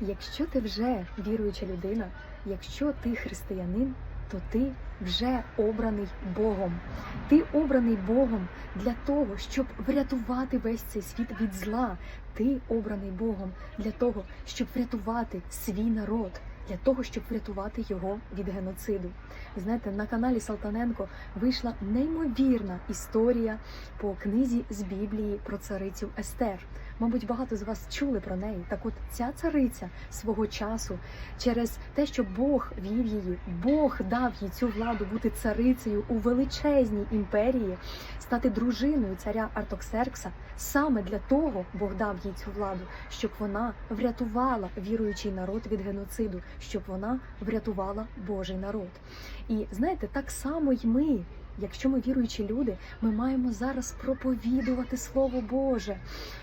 Якщо ти вже віруюча людина, якщо ти християнин, то ти вже обраний Богом. Ти обраний Богом для того, щоб врятувати весь цей світ від зла. Ти обраний Богом для того, щоб врятувати свій народ, для того, щоб врятувати його від геноциду. Знаєте, на каналі Салтаненко вийшла неймовірна історія по книзі з Біблії про царицю Естер. Мабуть, багато з вас чули про неї. Так от ця цариця свого часу через те, що Бог вів її, Бог дав їй цю владу бути царицею у величезній імперії, стати дружиною царя Артоксеркса. Саме для того Бог дав їй цю владу, щоб вона врятувала віруючий народ від геноциду, щоб вона врятувала Божий народ. І знаєте, так само й ми. Якщо ми віруючі люди, ми маємо зараз проповідувати Слово Боже.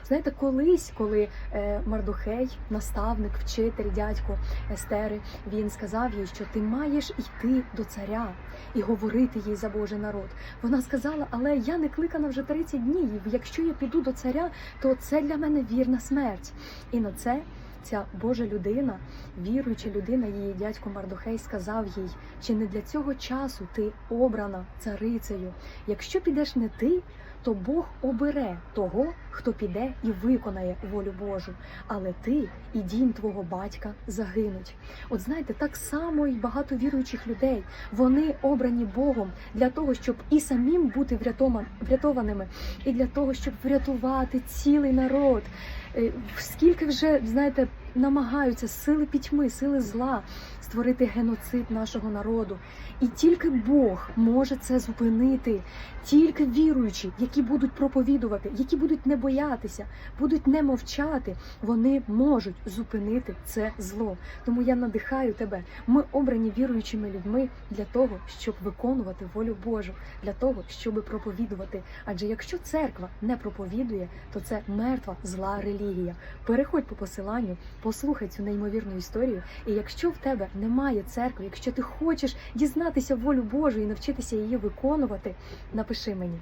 Знаєте, колись, коли е, Мардухей, наставник, вчитель, дядько Естери, він сказав їй, що ти маєш йти до царя і говорити їй за Божий народ. Вона сказала, але я не кликана вже 30 днів. Якщо я піду до царя, то це для мене вірна смерть. І на це ця Божа людина, віруюча людина, її дядько Мардухей сказав їй, чи не для цього часу ти обрана царицею. Якщо підеш не ти, то Бог обере того, хто піде і виконає волю Божу. Але ти і дім твого батька загинуть. От знаєте, так само і багато віруючих людей. Вони обрані Богом для того, щоб і самим бути врятованими, і для того, щоб врятувати цілий народ. Е, Скільки вже знаєте, намагаються сили пітьми, сили зла створити геноцид нашого народу. І тільки Бог може це зупинити. Тільки віруючі, які будуть проповідувати, які будуть не боятися, будуть не мовчати, вони можуть зупинити це зло. Тому я надихаю тебе. Ми обрані віруючими людьми для того, щоб виконувати волю Божу, для того, щоб проповідувати. Адже якщо церква не проповідує, то це мертва зла релігія. Переходь по посиланню, послухай цю неймовірну історію. І якщо в тебе немає церкви, якщо ти хочеш дізнатися волю Божу і навчитися її виконувати, напиши мені.